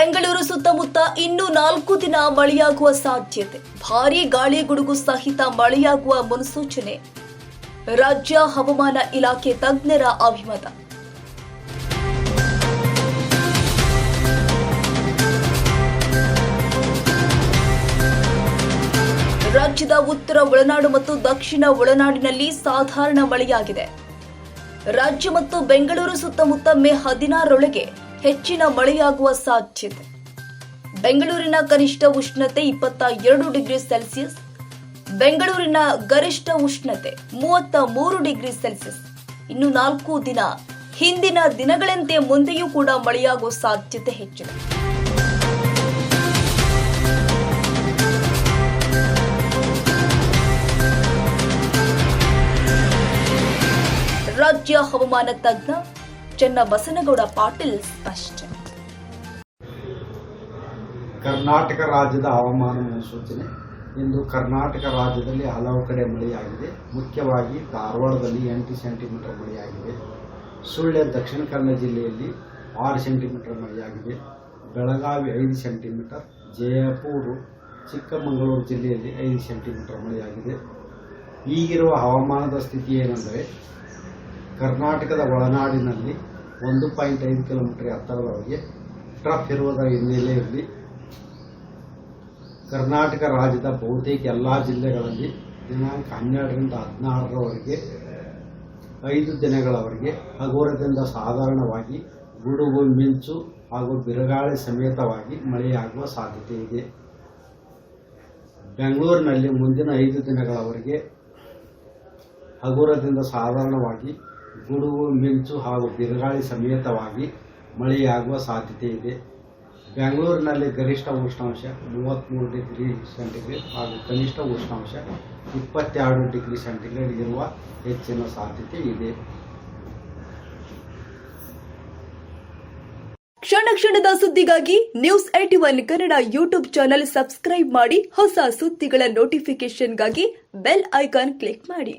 ಬೆಂಗಳೂರು ಸುತ್ತಮುತ್ತ ಇನ್ನೂ ನಾಲ್ಕು ದಿನ ಮಳೆಯಾಗುವ ಸಾಧ್ಯತೆ. ಭಾರೀ ಗಾಳಿ ಗುಡುಗು ಸಹಿತ ಮಳೆಯಾಗುವ ಮುನ್ಸೂಚನೆ. ರಾಜ್ಯ ಹವಾಮಾನ ಇಲಾಖೆ ತಜ್ಞರ ಅಭಿಮತ. ರಾಜ್ಯದ ಉತ್ತರ ಒಳನಾಡು ಮತ್ತು ದಕ್ಷಿಣ ಒಳನಾಡಿನಲ್ಲಿ ಸಾಧಾರಣ ಮಳೆಯಾಗಿದೆ. ರಾಜ್ಯ ಮತ್ತು ಬೆಂಗಳೂರು ಸುತ್ತಮುತ್ತ ಮೇ ಹದಿನಾರರೊಳಗೆ ಹೆಚ್ಚಿನ ಮಳೆಯಾಗುವ ಸಾಧ್ಯತೆ. ಬೆಂಗಳೂರಿನ ಕನಿಷ್ಠ ಉಷ್ಣತೆ ಇಪ್ಪತ್ತ ಎರಡು ಡಿಗ್ರಿ ಸೆಲ್ಸಿಯಸ್. ಬೆಂಗಳೂರಿನ ಗರಿಷ್ಠ ಉಷ್ಣತೆ ಮೂವತ್ತ ಮೂರು ಡಿಗ್ರಿ ಸೆಲ್ಸಿಯಸ್. ಇನ್ನು ನಾಲ್ಕು ದಿನ, ಹಿಂದಿನ ದಿನಗಳಂತೆ ಮುಂದೆಯೂ ಕೂಡ ಮಳೆಯಾಗುವ ಸಾಧ್ಯತೆ ಹೆಚ್ಚಿದೆ. ರಾಜ್ಯ ಹವಾಮಾನ ತಜ್ಞ ಚನ್ನಬಸನಗೌಡ ಪಾಟೀಲ್ ಸ್ಪಷ್ಟ. ಕರ್ನಾಟಕ ರಾಜ್ಯದ ಹವಾಮಾನ ಮುನ್ಸೂಚನೆ. ಇಂದು ಕರ್ನಾಟಕ ರಾಜ್ಯದಲ್ಲಿ ಹಲವು ಕಡೆ ಮಳೆಯಾಗಿದೆ. ಮುಖ್ಯವಾಗಿ ಧಾರವಾಡದಲ್ಲಿ ಎಂಟು ಸೆಂಟಿಮೀಟರ್ ಮಳೆಯಾಗಿದೆ. ಸುಳ್ಯ ದಕ್ಷಿಣ ಕನ್ನಡ ಜಿಲ್ಲೆಯಲ್ಲಿ ಆರು ಸೆಂಟಿಮೀಟರ್ ಮಳೆಯಾಗಿದೆ. ಬೆಳಗಾವಿ ಐದು ಸೆಂಟಿಮೀಟರ್, ಜಯಪುರ ಚಿಕ್ಕಮಗಳೂರು ಜಿಲ್ಲೆಯಲ್ಲಿ ಐದು ಸೆಂಟಿಮೀಟರ್ ಮಳೆಯಾಗಿದೆ. ಈಗಿರುವ ಹವಾಮಾನದ ಸ್ಥಿತಿ ಏನೆಂದರೆ, ಕರ್ನಾಟಕದ ಒಳನಾಡಿನಲ್ಲಿ ಒಂದು ಪಾಯಿಂಟ್ ಐದು ಕಿಲೋಮೀಟರ್ ಎತ್ತರದವರೆಗೆ ಟ್ರಫ್ ಇರುವುದರ ಹಿನ್ನೆಲೆಯಲ್ಲಿ ಕರ್ನಾಟಕ ರಾಜ್ಯದ ಬಹುತೇಕ ಎಲ್ಲ ಜಿಲ್ಲೆಗಳಲ್ಲಿ ದಿನಾಂಕ ಹನ್ನೆರಡರಿಂದ ಹದಿನಾರರವರೆಗೆ, ಐದು ದಿನಗಳವರೆಗೆ ಹಗುರದಿಂದ ಸಾಧಾರಣವಾಗಿ ಗುಡುಗು, ಮಿಂಚು ಹಾಗೂ ಬಿರುಗಾಳಿ ಸಮೇತವಾಗಿ ಮಳೆಯಾಗುವ ಸಾಧ್ಯತೆ ಇದೆ. ಬೆಂಗಳೂರಿನಲ್ಲಿ ಮುಂದಿನ ಐದು ದಿನಗಳವರೆಗೆ ಹಗುರದಿಂದ ಸಾಧಾರಣವಾಗಿ ಗುಡುಗು, ಮಿಂಚು ಹಾಗೂ ಬಿರುಗಾಳಿ ಸಮೇತವಾಗಿ ಮಳೆಯಾಗುವ ಸಾಧ್ಯತೆ ಇದೆ. ಬೆಂಗಳೂರಿನಲ್ಲಿ ಗರಿಷ್ಠ ಉಷ್ಣಾಂಶ ಮೂವತ್ತ್ಮೂರು ಡಿಗ್ರಿ ಸೆಂಟಿಗ್ರೇಡ್ ಹಾಗೂ ಕನಿಷ್ಠ ಉಷ್ಣಾಂಶ ಇಪ್ಪತ್ತೆರಡು ಡಿಗ್ರಿ ಸೆಂಟಿಗ್ರೇಡ್ ಇರುವ ಹೆಚ್ಚಿನ ಸಾಧ್ಯತೆ ಇದೆ. ಕ್ಷಣ ಕ್ಷಣದ ಸುದ್ದಿಗಾಗಿ news AT one Kannada YouTube channel subscribe ಮಾಡಿ ಹೊಸ ಸುದ್ದಿಗಳ ನೋಟಿಫಿಕೇಶನ್ಗಾಗಿ ಬೆಲ್ ಐಕಾನ್ ಕ್ಲಿಕ್ ಮಾಡಿ.